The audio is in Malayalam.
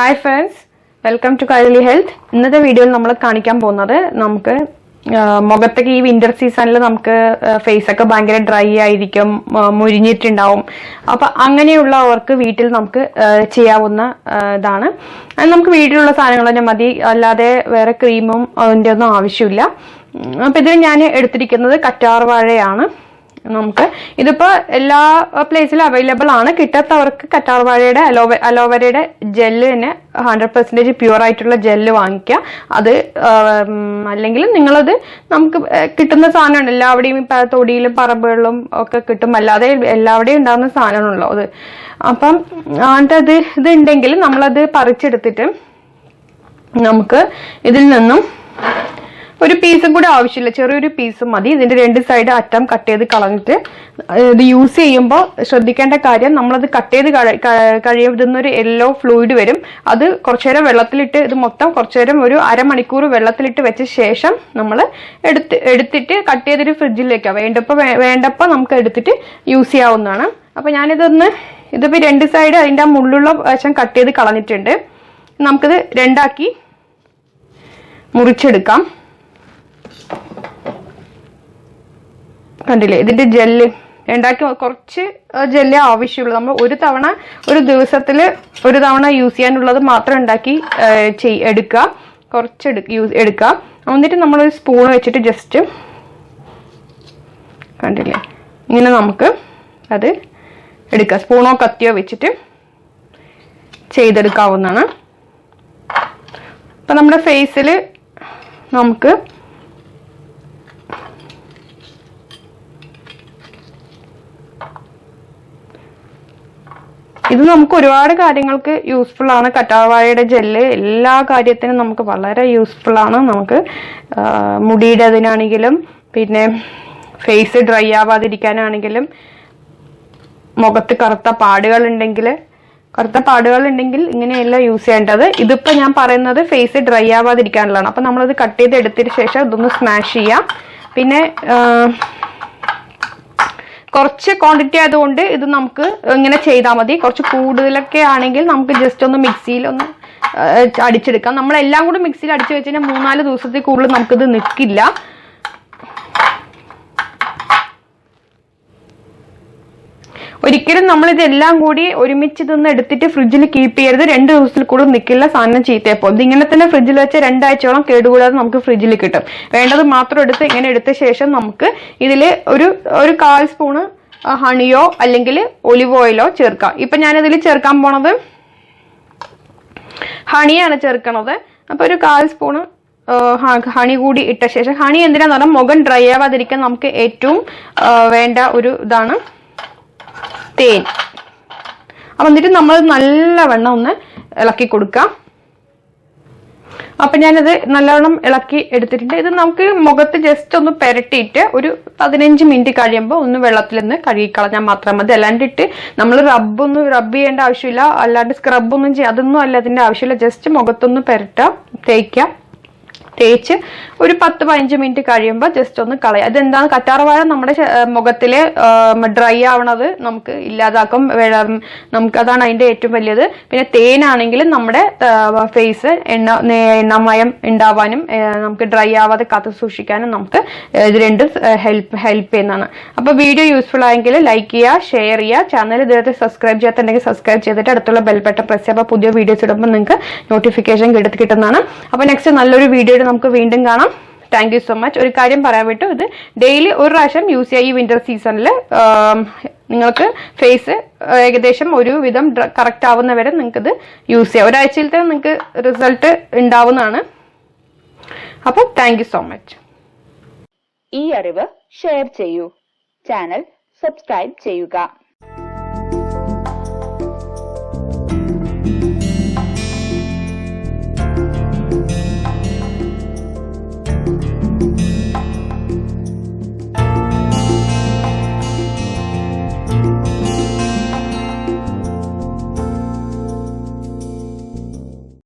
Hi friends welcome to Kaili health ഇന്നത്തെ വീഡിയോയിൽ നമ്മൾ കാണിക്കാൻ പോകുന്നത് നമുക്ക് മുഖത്തൊക്കെ ഈ വിന്റർ സീസണിൽ നമുക്ക് ഫേസ് ഒക്കെ ഭയങ്കര ഡ്രൈ ആയിരിക്കും മുരിഞ്ഞിട്ടുണ്ടാവും. അപ്പൊ അങ്ങനെയുള്ളവർക്ക് വീട്ടിൽ നമുക്ക് ചെയ്യാവുന്ന ഇതാണ്. അത് നമുക്ക് വീട്ടിലുള്ള സാധനങ്ങൾ തന്നെ മതി. അല്ലാതെ വേറെ ക്രീമും അതിന്റെ ഒന്നും ആവശ്യമില്ല. അപ്പൊ ഇതിൽ ഞാൻ എടുത്തിരിക്കുന്നത് കറ്റാർ വാഴയാണ് നമുക്ക്. ഇതിപ്പോ എല്ലാ പ്ലേസിലും അവൈലബിൾ ആണ്. കിട്ടാത്തവർക്ക് കറ്റാർവാഴയുടെ അലോവ അലോവേരയുടെ ജെല്ല് തന്നെ ഹൺഡ്രഡ് പെർസെന്റേജ് പ്യുവർ ആയിട്ടുള്ള ജെല്ല് വാങ്ങിക്കുക. അത് അല്ലെങ്കിൽ നിങ്ങളത് നമുക്ക് കിട്ടുന്ന സാധനമാണ്. എല്ലാവിടെയും ഇപ്പം തൊടിയിലും പറമ്പുകളിലും ഒക്കെ കിട്ടും. അല്ലാതെ എല്ലാവിടെയും ഉണ്ടാകുന്ന സാധനമാണല്ലോ അത്. അപ്പം അതിന്റെ അത് ഇത് ഉണ്ടെങ്കിൽ നമ്മളത് പറിച്ചെടുത്തിട്ട് നമുക്ക് ഇതിൽ നിന്നും ഒരു പീസും കൂടെ ആവശ്യമില്ല. ചെറിയൊരു പീസ് മതി. ഇതിന്റെ രണ്ട് സൈഡ് അറ്റം കട്ട് ചെയ്ത് കളഞ്ഞിട്ട് ഇത് യൂസ് ചെയ്യുമ്പോൾ ശ്രദ്ധിക്കേണ്ട കാര്യം നമ്മളത് കട്ട് ചെയ്ത് കഴിയുന്നൊരു യെല്ലോ ഫ്ലൂയിഡ് വരും. അത് കുറച്ചു നേരം വെള്ളത്തിലിട്ട് ഇത് മൊത്തം കുറച്ചു നേരം ഒരു അരമണിക്കൂർ വെള്ളത്തിലിട്ട് വെച്ച ശേഷം നമ്മൾ എടുത്ത് എടുത്തിട്ട് കട്ട് ചെയ്തിട്ട് ഫ്രിഡ്ജിൽ വേണ്ടപ്പോൾ വേണ്ടപ്പോൾ നമുക്ക് എടുത്തിട്ട് യൂസ് ചെയ്യാവുന്നതാണ്. അപ്പോൾ ഞാനിതൊന്ന് ഇതിപ്പോൾ രണ്ട് സൈഡ് അതിന്റെ ആ മുള്ളുള്ള വശം കട്ട് ചെയ്ത് കളഞ്ഞിട്ടുണ്ട്. നമുക്കിത് രണ്ടാക്കി മുറിച്ചെടുക്കാം. കണ്ടില്ലേ? ഇതിന്റെ ജെല്ല്. ഉണ്ടാക്കി കുറച്ച് ജെല്ല് ആവശ്യമുള്ളൂ. നമ്മൾ ഒരു തവണ ഒരു ദിവസത്തിൽ ഒരു തവണ യൂസ് ചെയ്യാനുള്ളത് മാത്രം ഉണ്ടാക്കി എടുക്കുക. കുറച്ച് യൂസ് എടുക്കുക. എന്നിട്ട് നമ്മളൊരു സ്പൂൺ വെച്ചിട്ട് ജസ്റ്റ് കണ്ടില്ലേ? ഇങ്ങനെ നമുക്ക് അത് എടുക്കുക. സ്പൂണോ കത്തിയോ വെച്ചിട്ട് ചെയ്തെടുക്കാവുന്നതാണ്. അപ്പം നമ്മുടെ ഫേസിൽ നമുക്ക് ഇത് നമുക്ക് ഒരുപാട് കാര്യങ്ങൾക്ക് യൂസ്ഫുൾ ആണ്. കറ്റാവായയുടെ ജെല്ല് എല്ലാ കാര്യത്തിനും നമുക്ക് വളരെ യൂസ്ഫുൾ ആണ്. നമുക്ക് മുടിയുടേതിനാണെങ്കിലും പിന്നെ ഫേസ് ഡ്രൈ ആവാതിരിക്കാനാണെങ്കിലും മുഖത്ത് കറുത്ത പാടുകൾ ഉണ്ടെങ്കിൽ കറുത്ത പാടുകൾ ഉണ്ടെങ്കിൽ ഇങ്ങനെയല്ല യൂസ് ചെയ്യേണ്ടത്. ഇതിപ്പോ ഞാൻ പറയുന്നത് ഫേസ് ഡ്രൈ ആവാതിരിക്കാനുള്ളതാണ്. അപ്പൊ നമ്മളത് കട്ട് ചെയ്ത് എടുത്തതിന് ശേഷം ഇതൊന്ന് സ്മാഷ് ചെയ്യാം. പിന്നെ കുറച്ച് ക്വാണ്ടിറ്റി ആയതുകൊണ്ട് ഇത് നമുക്ക് ഇങ്ങനെ ചെയ്താൽ മതി. കുറച്ച് കൂടുതലൊക്കെ ആണെങ്കിൽ നമുക്ക് ജസ്റ്റ് ഒന്ന് മിക്സിയിൽ ഒന്ന് അടിച്ചെടുക്കാം. നമ്മളെല്ലാം കൂടി മിക്സിയിൽ അടിച്ചു വെച്ച് കഴിഞ്ഞാൽ മൂന്നാൽ ദിവസത്തിൽ കൂടുതൽ നമുക്കിത് നിൽക്കില്ല ഒരിക്കലും നമ്മൾ ഇതെല്ലാം കൂടി ഒരുമിച്ച് ഇതൊന്ന് എടുത്തിട്ട് ഫ്രിഡ്ജിൽ കീപ്പ് ചെയ്യരുത്. രണ്ട് ദിവസത്തിൽ കൂടുതൽ നിൽക്കില്ല സാധനം ചീത്തയപ്പോൾ ഇത് ഇങ്ങനെ തന്നെ ഫ്രിഡ്ജിൽ വെച്ച് രണ്ടാഴ്ചയോളം കേടുകൂടാതെ നമുക്ക് ഫ്രിഡ്ജിൽ കിട്ടും. വേണ്ടത് മാത്രം എടുത്ത് ഇങ്ങനെ എടുത്ത ശേഷം നമുക്ക് ഇതിൽ ഒരു ഒരു കാൽ സ്പൂണ് ഹണിയോ അല്ലെങ്കിൽ ഒലിവ് ഓയിലോ ചേർക്കാം. ഇപ്പൊ ഞാൻ ഇതിൽ ചേർക്കാൻ പോണത് ഹണിയാണ് ചേർക്കണത്. അപ്പോൾ ഒരു കാൽ സ്പൂണ് ഹണി കൂടി ഇട്ട ശേഷം ഹണി എന്തിനാന്ന് പറഞ്ഞാൽ മുഖം ഡ്രൈ ആവാതിരിക്കാൻ നമുക്ക് ഏറ്റവും വേണ്ട ഒരു ഇതാണ്. തേൻ. എന്നിട്ട് നമ്മൾ നല്ലവണ്ണം ഒന്ന് ഇളക്കി കൊടുക്കാം. അപ്പൊ ഞാനത് നല്ലവണ്ണം ഇളക്കി എടുത്തിട്ടുണ്ട്. ഇത് നമുക്ക് മുഖത്ത് ജസ്റ്റ് ഒന്ന് പെരട്ടിയിട്ട് ഒരു പതിനഞ്ച് മിനിറ്റ് കഴിയുമ്പോൾ ഒന്ന് വെള്ളത്തിൽ നിന്ന് കഴുകിക്കളഞ്ഞാൽ മാത്രം മതി. അല്ലാണ്ടിട്ട് നമ്മൾ റബ്ബൊന്നും റബ്ബ് ചെയ്യേണ്ട ആവശ്യമില്ല. അല്ലാണ്ട് സ്ക്രബൊന്നും ചെയ്യാം അതൊന്നും അല്ല അതിന്റെ ആവശ്യമില്ല. ജസ്റ്റ് മുഖത്തൊന്ന് പെരട്ടാം തേക്കുക തേച്ച് ഒരു പത്ത് പതിനഞ്ച് മിനിറ്റ് കഴിയുമ്പോൾ ജസ്റ്റ് ഒന്ന് കളയുക അതെന്താണ് കറ്റാർവാഴ നമ്മുടെ മുഖത്തിലെ ഡ്രൈ ആവണത് നമുക്ക് ഇല്ലാതാക്കും നമുക്ക് അതാണ് അതിന്റെ ഏറ്റവും വലിയത്. പിന്നെ തേനാണെങ്കിലും നമ്മുടെ ഫേസ് എണ്ണ എണ്ണമയം ഉണ്ടാവാനും നമുക്ക് ഡ്രൈ ആവാതെ കാത്തു സൂക്ഷിക്കാനും നമുക്ക് ഇത് രണ്ടും ഹെൽപ്പ് ഹെൽപ്പ് ചെയ്യുന്നതാണ്. അപ്പോൾ വീഡിയോ യൂസ്ഫുൾ ആയെങ്കിൽ ലൈക്ക് ചെയ്യുക ഷെയർ ചെയ്യുക. ചാനൽ ഇതുവരെ സബ്സ്ക്രൈബ് ചെയ്യാത്തുണ്ടെങ്കിൽ സബ്സ്ക്രൈബ് ചെയ്തിട്ട് അടുത്തുള്ള ബെൽ ബട്ടൺ പ്രസ് ചെയ്യുക. അപ്പോൾ പുതിയ വീഡിയോസ് ഇടുമ്പോൾ നിങ്ങൾക്ക് നോട്ടിഫിക്കേഷൻ കിട്ടുന്നതാണ്. അപ്പോൾ നെക്സ്റ്റ് നല്ലൊരു വീഡിയോയിൽ നമുക്ക് വീണ്ടും കാണാം. താങ്ക് യു സോ മച്ച് ഒരു കാര്യം പറയാൻ വിട്ടു. ഇത് ഡെയിലി ഒരു പ്രാവശ്യം യൂസ് ചെയ്യുക ഈ വിന്റർ സീസണിൽ നിങ്ങൾക്ക് ഫേസ് ഏകദേശം ഒരു വിധം കറക്റ്റ് ആവുന്നവരെ നിങ്ങൾക്ക് ഇത് യൂസ് ചെയ്യാം. ഒരാഴ്ചയിലത്തെ നിങ്ങൾക്ക് റിസൾട്ട് ഉണ്ടാവുന്നതാണ്. അപ്പോൾ താങ്ക് സോ മച്ച് ഈ അറിവ് ഷെയർ ചെയ്യൂ. ചാനൽ സബ്സ്ക്രൈബ് ചെയ്യുക.